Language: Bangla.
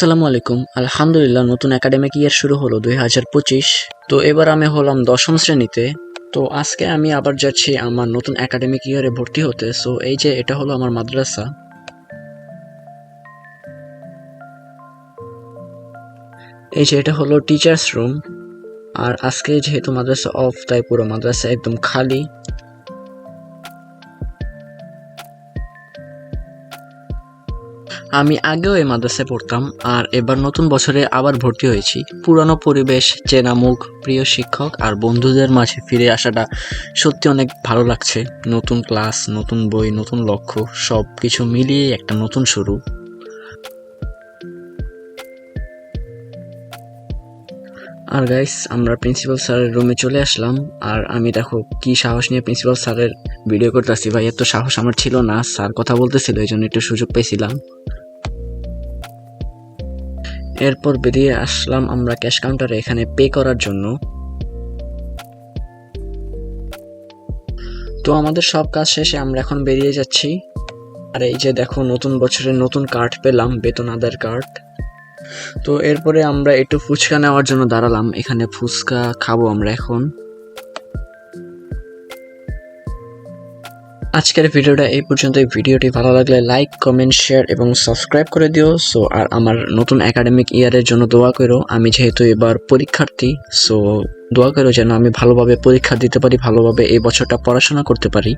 আসসালামু আলাইকুম। আলহামদুলিল্লাহ, নতুন একাডেমিক ইয়ার শুরু হলো দুই হাজার পঁচিশ। তো এবার আমি হলাম দশম শ্রেণীতে। তো আজকে আমি আবার যাচ্ছি আমার নতুন একাডেমিক ইয়ারে ভর্তি হতে। সো এই যে, এটা হলো আমার মাদ্রাসা। এই যে, এটা হলো টিচার্স রুম আর আজকে যেহেতু মাদ্রাসা অফ তাই পুরো মাদ্রাসা একদম খালি। আমি আগেও এই মাদ্রাসায় পড়তাম আর এবার নতুন বছরে আবার ভর্তি হয়েছি। পুরানো পরিবেশ, চেনা মুখ, প্রিয় শিক্ষক আর বন্ধুদের মাঝে ফিরে আসাটা সত্যি অনেক ভালো লাগছে। নতুন ক্লাস, নতুন বই, নতুন লক্ষ্য সব কিছু মিলিয়ে একটা নতুন শুরু। আর গাইস আমরা প্রিন্সিপাল স্যারের রুমে চলে আসলাম আর আমি দেখো কি সাহস নিয়ে প্রিন্সিপাল স্যারের ভিডিও করতেছি। ভাই এত সাহস আমার ছিল না, স্যার কথা বলতেছিল এই জন্য একটু সুযোগ পেয়েছিলাম এরপর বেরিয়ে আসলাম আমরা ক্যাশ কাউন্টারে এখানে পে করার জন্য। তো আমাদের সব কাজ শেষে আমরা এখন বেরিয়ে যাচ্ছি। আর এই যে দেখো, নতুন বছরের নতুন কার্ড পেলাম, বেতন আদার কার্ড তো এরপরে আমরা একটু ফুচকা নেওয়ার জন্য দাঁড়ালাম। এখানে ফুচকা খাব আমরা এখন। আজকের ভিডিওটা এই পর্যন্ত এই ভিডিওটি ভালো লাগলে লাইক কমেন্ট শেয়ার এবং সাবস্ক্রাইব করে দিও। সো আর আমার নতুন একাডেমিক ইয়ারের জন্য দোয়া করো। আমি যেহেতু এবার পরীক্ষার্থী সো দোয়া করো যেন আমি ভালোভাবে পরীক্ষা দিতে পারি, ভালোভাবে এই বছরটা পড়াশোনা করতে পারি।